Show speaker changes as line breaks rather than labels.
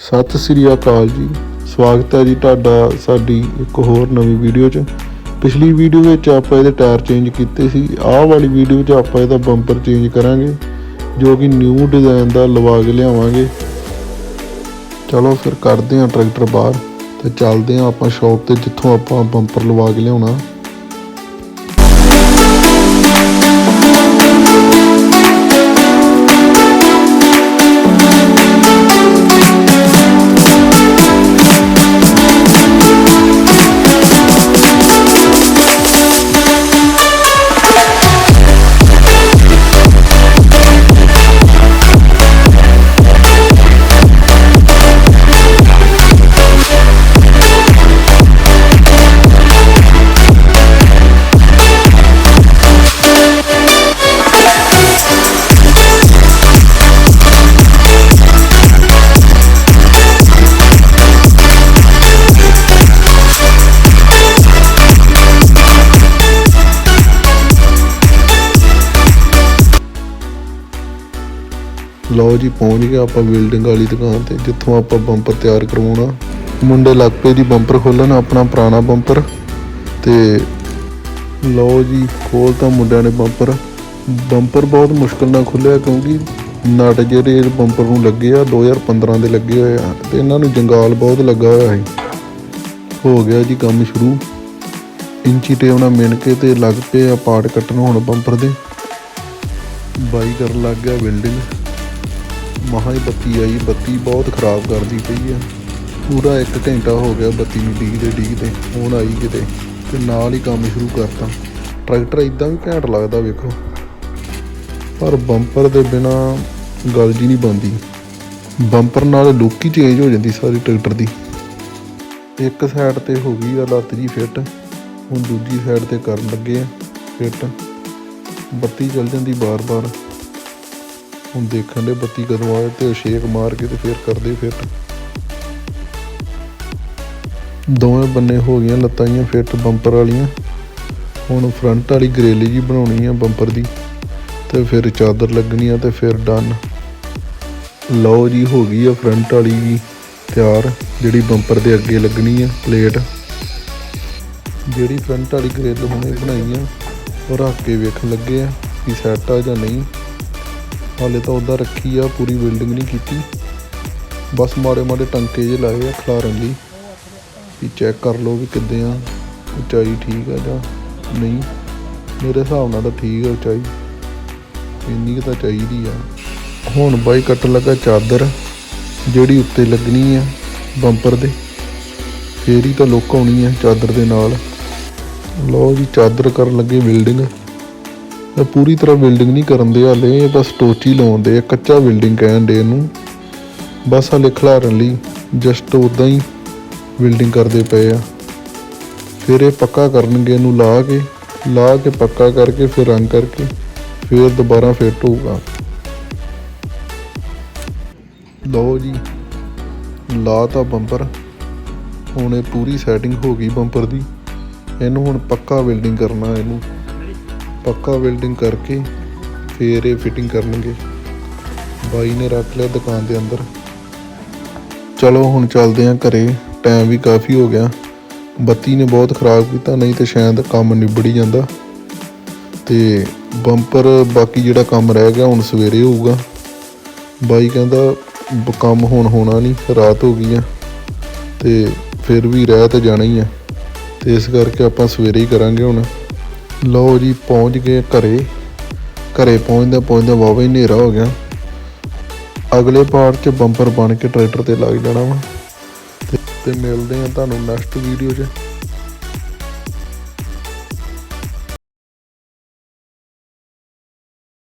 ਸਤਿ ਸ੍ਰੀ ਅਕਾਲ ਜੀ। ਸਵਾਗਤ ਹੈ ਜੀ ਤੁਹਾਡਾ ਸਾਡੀ ਇੱਕ ਹੋਰ ਨਵੀਂ ਵੀਡੀਓ 'ਚ। ਪਿਛਲੀ ਵੀਡੀਓ ਵਿੱਚ ਆਪਾਂ ਇਹਦੇ ਟਾਇਰ ਚੇਂਜ ਕੀਤੇ ਸੀ। ਆਹ ਵਾਲੀ ਵੀਡੀਓ 'ਚ ਆਪਾਂ ਇਹਦਾ ਬੰਪਰ ਚੇਂਜ ਕਰਾਂਗੇ, ਜੋ ਕਿ ਨਿਊ ਡਿਜ਼ਾਈਨ ਦਾ ਲਵਾ ਕੇ ਲਿਆਵਾਂਗੇ। ਚਲੋ ਫਿਰ ਕਰਦੇ ਹਾਂ ਟਰੈਕਟਰ ਬਾਹਰ ਤੇ ਚੱਲਦੇ ਹਾਂ ਆਪਾਂ ਸ਼ਾਪ ਤੇ, ਜਿੱਥੋਂ ਆਪਾਂ ਬੰਪਰ ਲਵਾ ਕੇ ਲਿਆਉਣਾ। ਲਓ ਜੀ, ਪਹੁੰਚ ਗਏ ਆਪਾਂ ਬਿਲਡਿੰਗ ਵਾਲੀ ਦੁਕਾਨ ਤੇ, ਜਿੱਥੋਂ ਆਪਾਂ ਬੰਪਰ ਤਿਆਰ ਕਰਵਾਉਣਾ। ਮੁੰਡੇ ਲੱਗ ਪਏ ਜੀ ਬੰਪਰ ਖੋਲਣ, ਆਪਣਾ ਪੁਰਾਣਾ ਬੰਪਰ ਤੇ ਲਓ ਜੀ, ਖੋਲ ਤਾਂ ਮੁੰਡਿਆਂ ਨੇ ਬੰਪਰ ਬੰਪਰ ਬਹੁਤ ਮੁਸ਼ਕਲ ਨਾਲ ਖੁੱਲਿਆ, ਕਿਉਂਕਿ ਨਟ ਜਿਹੜੇ ਬੰਪਰ ਨੂੰ ਲੱਗੇ ਆ 2015 ਦੇ ਲੱਗੇ ਹੋਏ ਆ, ਤੇ ਇਹਨਾਂ ਨੂੰ ਜੰਗਾਲ ਬਹੁਤ ਲੱਗਾ ਹੋਇਆ ਹੈ ਹੋ ਗਿਆ ਜੀ ਕੰਮ ਸ਼ੁਰੂ। ਇੰਚੀ ਟੇਪ ਨਾਲ ਮਿਣ ਕੇ ਤੇ ਲੱਗ ਪਏ ਆ ਪਾਰਟ ਕੱਟਣ ਹੁਣ ਬੰਪਰ ਦੇ। ਬਾਈ ਕਰਨ ਲੱਗ ਗਿਆ ਬਿਲਡਿੰਗ ਮਹਾ ਹੀ ਬੱਤੀ ਆਈ, ਬੱਤੀ ਬਹੁਤ ਖਰਾਬ ਕਰਦੀ ਪਈ ਆ। ਪੂਰਾ 1 ਘੰਟਾ ਹੋ ਗਿਆ ਬੱਤੀ ਨੂੰ ਡੀਕਦੇ ਡੀਕਦੇ ਹੁਣ ਆਈ ਕਿਤੇ ਤੇ ਨਾਲ ਹੀ ਕੰਮ ਸ਼ੁਰੂ ਕਰਤਾ। ਟਰੈਕਟਰ ਇਦਾਂ ਵੀ ਘੈਂਟ ਲੱਗਦਾ ਵੇਖੋ। ਪਰ ਬੰਪਰ ਦੇ ਬਿਨਾ ਗੱਲ ਜੀ ਨਹੀਂ ਬਣਦੀ। ਬੰਪਰ ਨਾਲ ਲੁੱਕ ਹੀ ਚੇਂਜ ਹੋ ਜਾਂਦੀ ਸਾਰੀ ਟਰੈਕਟਰ ਦੀ। ਇੱਕ ਸਾਈਡ ਤੇ ਹੋ ਗਈ ਆ ਲੱਤ ਜੀ ਫਿੱਟ ਹੁਣ ਦੂਜੀ ਸਾਈਡ ਤੇ ਕਰਨ ਲੱਗੇ ਆ ਫਿੱਟ ਬੱਤੀ ਚੱਲ ਜਾਂਦੀ ਬਾਰ-ਬਾਰ। ਹੁਣ ਦੇਖਣ ਦੇ ਬੱਤੀ ਕਦੋਂ ਆਏ ਤੇ ਸ਼ੇਕ ਮਾਰ ਕੇ ਤੇ ਫਿਰ ਕਰਦੇ ਫਿੱਟ। ਦੋਵੇਂ ਬੰਨੇ ਹੋ ਗਈਆਂ ਲੱਤਾਂ ਜੀਆਂ ਫਿੱਟ ਬੰਪਰ ਵਾਲੀਆਂ। ਹੁਣ ਫਰੰਟ ਵਾਲੀ ਗਰੇਲੀ ਜੀ ਬਣਾਉਣੀ ਆ ਬੰਪਰ ਦੀ ਤੇ ਫਿਰ ਚਾਦਰ ਲੱਗਣੀ ਆ ਤੇ ਫਿਰ ਡਨ। ਲਓ ਜੀ, ਹੋ ਗਈ ਆ ਫਰੰਟ ਵਾਲੀ ਵੀ ਤਿਆਰ, ਜਿਹੜੀ ਬੰਪਰ ਦੇ ਅੱਗੇ ਲੱਗਣੀ ਆ ਪਲੇਟ। ਜਿਹੜੀ ਫਰੰਟ ਵਾਲੀ ਗ੍ਰਿਲ ਹੁਣੇ ਬਣਾਈ ਆ, ਉਹ ਰੱਖ ਕੇ ਵੇਖਣ ਲੱਗੇ ਆ ਕਿ ਸੈੱਟ ਆ ਜਾਂ ਨਹੀਂ। ਹਾਲੇ ਤਾਂ ਉੱਦਾਂ ਰੱਖੀ ਆ, ਪੂਰੀ ਬਿਲਡਿੰਗ ਨਹੀਂ ਕੀਤੀ। ਬਸ ਮਾੜੇ ਮਾੜੇ ਟੰਕੇ ਜੇ ਲਾਏ ਆ, ਖਲਾਰਨ ਲਈ। ਵੀ ਚੈੱਕ ਕਰ ਲਓ ਵੀ ਕਿੱਦਾਂ ਆ, ਉਚਾਈ ਠੀਕ ਆ ਜਾਂ ਨਹੀਂ। ਮੇਰੇ ਹਿਸਾਬ ਨਾਲ ਤਾਂ ਠੀਕ ਆ ਉਚਾਈ। ਇੰਨੀ ਕੁ ਤਾਂ ਚਾਹੀਦੀ ਆ। ਹੁਣ ਬਾਈ ਕੱਟ ਲੱਗਾ ਚਾਦਰ, ਜਿਹੜੀ ਉੱਤੇ ਲੱਗਣੀ ਆ ਬੰਪਰ ਦੇ। ਫੇਰ ਹੀ ਤਾਂ ਲੁੱਕ ਆਉਣੀ ਆ ਚਾਦਰ ਦੇ ਨਾਲ। ਲਓ ਜੀ, ਚਾਦਰ ਕਰਨ ਲੱਗੇ ਬਿਲਡਿੰਗ ਪੂਰੀ ਤਰ੍ਹਾਂ ਬਿਲਡਿੰਗ ਨਹੀਂ ਕਰਨ ਦੇ ਹਾਲੇ, ਇਹ ਬਸ ਟੋਚੀ ਲਾਉਂਦੇ ਆ ਕੱਚਾ ਬਿਲਡਿੰਗ ਕਹਿਣ ਦੇ ਇਹਨੂੰ। ਬਸ ਹਾਲੇ ਖਿਲਾਰਨ ਲਈ ਜਸਟ ਉਦਾਂ ਹੀ ਬਿਲਡਿੰਗ ਕਰਦੇ ਪਏ ਆ। ਫਿਰ ਇਹ ਪੱਕਾ ਕਰਨਗੇ ਇਹਨੂੰ ਲਾ ਕੇ ਲਾ ਕੇ ਪੱਕਾ ਕਰਕੇ, ਫਿਰ ਰੰਗ ਕਰਕੇ, ਫਿਰ ਦੁਬਾਰਾ ਫਿੱਟ ਹੋਊਗਾ ਲਓ ਜੀ ਲਾ ਤਾਂ ਬੰਪਰ। ਹੁਣ ਇਹ ਪੂਰੀ ਸੈਟਿੰਗ ਹੋ ਗਈ ਬੰਪਰ ਦੀ। ਇਹਨੂੰ ਹੁਣ ਪੱਕਾ ਵੈਲਡਿੰਗ ਕਰਨਾ ਇਹਨੂੰ। ਪੱਕਾ ਵੈਲਡਿੰਗ ਕਰਕੇ ਫੇਰ ਇਹ ਫਿਟਿੰਗ ਕਰਨਗੇ। ਬਾਈ ਨੇ ਰੱਖ ਲਿਆ ਦੁਕਾਨ ਦੇ ਅੰਦਰ। ਚਲੋ ਹੁਣ ਚੱਲਦੇ ਆਂ ਘਰੇ। ਟਾਈਮ ਵੀ ਕਾਫੀ ਹੋ ਗਿਆ। ਬੱਤੀ ਨੇ ਬਹੁਤ ਖਰਾਬ ਕੀਤਾ, ਨਹੀਂ ਤੇ ਸ਼ਾਇਦ ਕੰਮ ਨਿਬੜੀ ਜਾਂਦਾ। ਤੇ ਬੰਪਰ ਬਾਕੀ ਜਿਹੜਾ ਕੰਮ ਰਹਿ ਗਿਆ, ਹੁਣ ਸਵੇਰੇ ਹੋਊਗਾ। ਬਾਈ ਕਹਿੰਦਾ, ਬ- ਕੰਮ ਹੁਣ ਹੋਣਾ ਨਹੀਂ, ਰਾਤ ਹੋ ਗਈ ਆ। ਤੇ ਫਿਰ ਵੀ ਰਹਿ ਤਾਂ ਜਾਣਾ ਹੀ ਆ। ਤੇ ਇਸ ਕਰਕੇ ਆਪਾਂ ਸਵੇਰੇ ਹੀ ਕਰਾਂਗੇ ਹੁਣ। ਲਓ ਜੀ, ਪਹੁੰਚ ਗਏ ਘਰੇ। ਘਰੇ ਪਹੁੰਚਦਾ ਪਹੁੰਚਦਾ ਵਾਵਾ ਹੀ ਹਨੇਰਾ ਹੋ ਗਿਆ। ਅਗਲੇ ਪਾਰਟ 'ਚ ਬੰਪਰ ਬਣ ਕੇ ਟਰੈਕਟਰ ਤੇ ਲੱਗ ਜਾਣਾ ਵਾ। ਤੇ- ਮਿਲਦੇ ਆ ਤੁਹਾਨੂੰ ਨੈਕਸਟ ਵੀਡੀਓ 'ਚ।